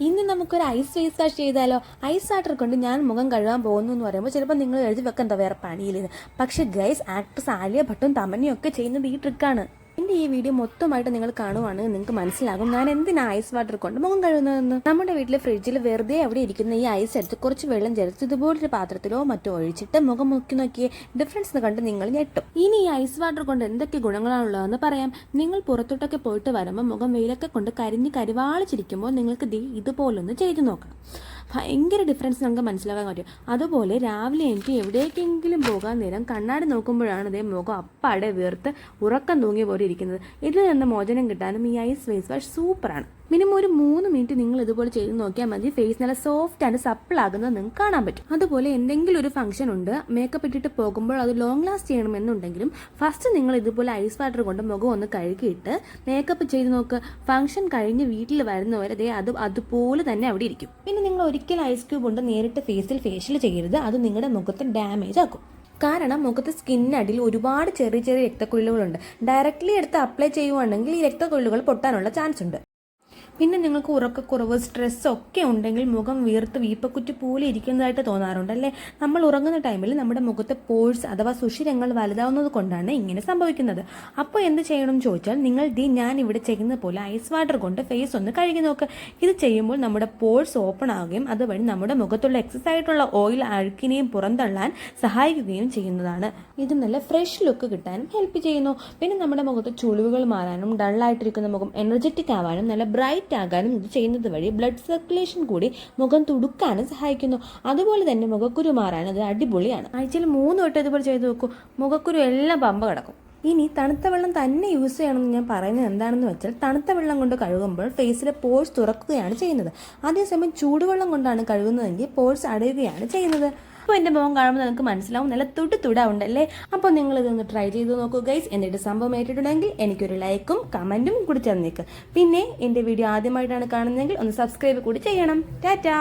ഇന്ന് നമുക്കൊരു ice face wash ചെയ്താലോ? ഐസ് വാട്ടർ കൊണ്ട് ഞാൻ മുഖം കഴുകാൻ പോകുന്നു എന്ന് പറയുമ്പോൾ ചിലപ്പോൾ നിങ്ങൾ എഴുതി വെക്കണ്ട വേറെ പണിയില്ലെന്ന് പക്ഷേ ഗൈസ് ആക്ട്രസ് ആലിയ ഭട്ടും ഒക്കെ ചെയ്യുന്നത് ഈ ട്രിക്കാണ് എന്റെ ഈ വീഡിയോ മൊത്തമായിട്ട് നിങ്ങൾ കാണുവാണ് നിങ്ങൾക്ക് മനസ്സിലാകും. ഞാൻ എന്തിനാ ഐസ് വാട്ടർ കൊണ്ട് മുഖം കഴുകുന്നതെന്ന്? നമ്മുടെ വീട്ടിലെ ഫ്രിഡ്ജിൽ വെറുതെ അവിടെ ഇരിക്കുന്ന ഈ ഐസ് എടുത്ത് കുറച്ച് വെള്ളം ചേർത്ത് ഇതുപോലൊരു പാത്രത്തിലോ മറ്റോ ഒഴിച്ചിട്ട് മുഖം മുക്കി നോക്കിയേ ഡിഫറൻസ് കണ്ട് നിങ്ങൾ ഞെട്ടും. ഇനി ഈ ഐസ് വാട്ടർ കൊണ്ട് എന്തൊക്കെ ഗുണങ്ങളാണുള്ളതെന്ന് പറയാം. നിങ്ങൾ പുറത്തോട്ടൊക്കെ പോയിട്ട് വരുമ്പോൾ മുഖം വെയിലൊക്കെ കൊണ്ട് കരിഞ്ഞ് കരിവാളിച്ചിരിക്കുമ്പോൾ നിങ്ങൾക്ക് ദേ ഇതുപോലൊന്ന് ചെയ്തു നോക്കണം ഭയങ്കര ഡിഫറൻസ് നമുക്ക് മനസ്സിലാക്കാൻ പറ്റും. അതുപോലെ രാവിലെ എനിക്ക് എവിടേക്കെങ്കിലും പോകാൻ നേരം കണ്ണാടി നോക്കുമ്പോഴാണ് ഇതേ മുഖം അപ്പാടെ വീർത്ത് ഉറക്കം തൂങ്ങി പോലെ ഇരിക്കുന്നത് ഇതിൽ നിന്ന് മോചനം കിട്ടാനും ഈ ഐസ് ഫേസ് വാഷ് സൂപ്പറാണ് മിനിമം ഒരു മൂന്ന് മിനിറ്റ് നിങ്ങൾ ഇതുപോലെ ചെയ്ത് നോക്കിയാൽ മതി. ഫേസ് നല്ല സോഫ്റ്റ് ആൻഡ് സപ്പിൾ ആകുന്നത് നിങ്ങൾക്ക് കാണാൻ പറ്റും. അതുപോലെ എന്തെങ്കിലും ഒരു ഫംഗ്ഷൻ ഉണ്ട് മേക്കപ്പ് ഇട്ടിട്ട് പോകുമ്പോൾ അത് ലോങ് ലാസ്റ്റ് ചെയ്യണമെന്നുണ്ടെങ്കിലും ഫസ്റ്റ് നിങ്ങൾ ഇതുപോലെ ഐസ് വാട്ടർ കൊണ്ട് മുഖം ഒന്ന് കഴുകിയിട്ട് മേക്കപ്പ് ചെയ്ത് നോക്ക്. ഫംഗ്ഷൻ കഴിഞ്ഞ് വീട്ടിൽ വരുന്നവരെ അത് അതുപോലെ തന്നെ അവിടെ ഇരിക്കും. പിന്നെ നിങ്ങൾ ഒരിക്കലും ഐസ് ക്യൂബ് കൊണ്ട് നേരിട്ട് ഫേസിൽ ഫേഷ്യൽ ചെയ്യരുത്. അത് നിങ്ങളുടെ മുഖത്ത് ഡാമേജ് ആക്കും. കാരണം മുഖത്ത് സ്കിന്നടിയിൽ ഒരുപാട് ചെറിയ ചെറിയ രക്തക്കുഴലുകളുണ്ട്. ഡയറക്റ്റ്ലി എടുത്ത് അപ്ലൈ ചെയ്യുവാണെങ്കിൽ ഈ രക്തക്കുഴലുകൾ പൊട്ടാനുള്ള ചാൻസ് ഉണ്ട്. പിന്നെ നിങ്ങൾക്ക് ഉറക്കക്കുറവ് സ്ട്രെസ് ഒക്കെ ഉണ്ടെങ്കിൽ മുഖം വീർത്ത് വീപ്പക്കുറ്റി പോലെ ഇരിക്കുന്നതായിട്ട് തോന്നാറുണ്ട് അല്ലേ? നമ്മൾ ഉറങ്ങുന്ന ടൈമിൽ നമ്മുടെ മുഖത്തെ പോഴ്സ് അഥവാ സുഷിരങ്ങൾ വലുതാവുന്നത് കൊണ്ടാണ് ഇങ്ങനെ സംഭവിക്കുന്നത്. അപ്പോൾ എന്ത് ചെയ്യണം ചോദിച്ചാൽ നിങ്ങൾ ദി ഞാൻ ഇവിടെ ചെയ്യുന്ന പോലെ ഐസ് വാട്ടർ കൊണ്ട് ഫേസ് ഒന്ന് കഴുകി നോക്കുക ഇത് ചെയ്യുമ്പോൾ നമ്മുടെ പോഴ്സ് ഓപ്പൺ ആവുകയും അതുവഴി നമ്മുടെ മുഖത്തുള്ള എക്സസ് ആയിട്ടുള്ള ഓയിൽ അഴുക്കിനെയും പുറന്തള്ളാൻ സഹായിക്കുകയും ചെയ്യുന്നതാണ്. ഇത് നല്ല ഫ്രഷ് ലുക്ക് കിട്ടാനും ഹെൽപ്പ് ചെയ്യുന്നു. പിന്നെ നമ്മുടെ മുഖത്ത് ചുളിവുകൾ മാറാനും ഡള്ളായിട്ടിരിക്കുന്ന മുഖം എനർജറ്റിക് ആവാനും നല്ല ബ്രൈറ്റ് ആകാനും ഇത് ചെയ്യുന്നത് വഴി ബ്ലഡ് സർക്കുലേഷൻ കൂടി മുഖം തുടുക്കാനും സഹായിക്കുന്നു. അതുപോലെ തന്നെ മുഖക്കുരു മാറാനും അത് അടിപൊളിയാണ്. ആഴ്ചയിൽ മൂന്ന് തൊട്ട് ഇതുപോലെ ചെയ്ത് നോക്കൂ. മുഖക്കുരു എല്ലാം പമ്പ കിടക്കും. ഇനി തണുത്ത വെള്ളം തന്നെ യൂസ് ചെയ്യണമെന്ന് ഞാൻ പറയുന്നത് എന്താണെന്ന് വെച്ചാൽ തണുത്ത വെള്ളം കൊണ്ട് കഴുകുമ്പോൾ ഫേസിലെ പോഴ്സ് തുറക്കുകയാണ് ചെയ്യുന്നത്. അതേസമയം ചൂടുവെള്ളം കൊണ്ടാണ് കഴുകുന്നതെങ്കിൽ പോഴ്സ് അടയുകയാണ് ചെയ്യുന്നത്. അപ്പോൾ എന്റെ മോൻ കാണുമ്പോൾ നിങ്ങൾക്ക് മനസ്സിലാവും. നല്ല തുട്ട് തുടാവുണ്ടല്ലേ? അപ്പോൾ നിങ്ങൾ ഇതൊന്ന് ട്രൈ ചെയ്ത് നോക്കൂ ഗൈസ് എന്നിട്ട് സംഭവം ഏറ്റിട്ടുണ്ടെങ്കിൽ എനിക്കൊരു ലൈക്കും കമന്റും കൂടി തന്നേക്ക്. പിന്നെ എന്റെ വീഡിയോ ആദ്യമായിട്ടാണ് കാണുന്നതെങ്കിൽ ഒന്ന് സബ്സ്ക്രൈബ് കൂടി ചെയ്യണം. ടാറ്റാ!